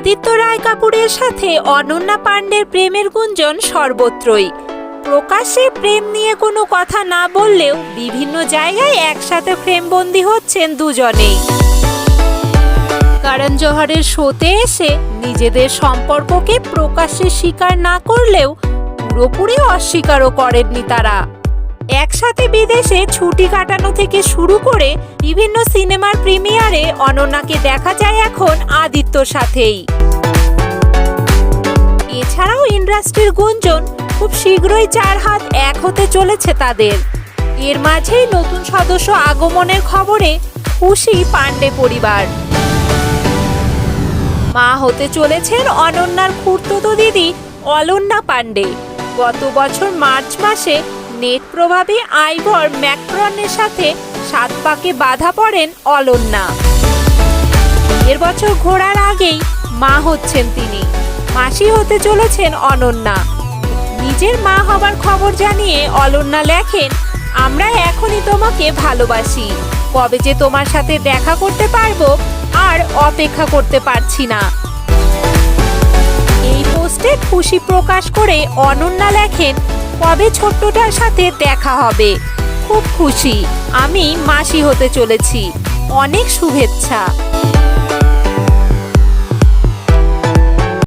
আদিত্য রায় কাপুরের সাথে অনন্যা পাণ্ডের প্রেমের গুঞ্জন সর্বত্রই। প্রকাশ্যে প্রেম নিয়ে কোনো কথা না বললেও বিভিন্ন জায়গায় একসাথে ফ্রেমবন্দি হচ্ছেন দুজনেই। করণ জোহরের শোতে এসে নিজেদের সম্পর্ককে প্রকাশ্যে স্বীকার না করলেও পুরোপুরি অস্বীকারও করেননি তারা। একসাথে বিদেশে ছুটি কাটানো থেকে শুরু করে বিভিন্ন সিনেমার প্রিমিয়ারে অনন্যাকে দেখা যায় এখন আদিত্যর সাথেই। এছাড়াও ইন্ডাস্ট্রির গুঞ্জন খুব শীঘ্রই চার হাত এক হতে চলেছে তাদের। এর মাঝেই নতুন সদস্য আগমনের খবরে খুশি পাণ্ডে পরিবার। মা হতে চলেছেন অনন্যার খুর্তুতো দিদি অলন্যা পাণ্ডে। গত বছর মার্চ মাসে নেট প্রভাবে আইভর ম্যাক্রনের সাথে সাত পাকে বাধা পড়েন অলন্যা এর বছর ঘোরার আগেই মা হচ্ছেন তিনি। মাসি হতে চলেছেন অনন্যা। নিজের মা হবার খবর জানিয়ে অলন্যা লেখেন, আমরা এখনই তোমাকে ভালোবাসি। কবে যে তোমার সাথে দেখা করতে পারব, আর অপেক্ষা করতে পারছি না। এই পোস্টে খুশি প্রকাশ করে অনন্যা লেখেন কবে ছোট্টটার সাথে দেখা হবে? খুব খুশি। আমি মাসি হতে চলেছি। অনেক শুভেচ্ছা।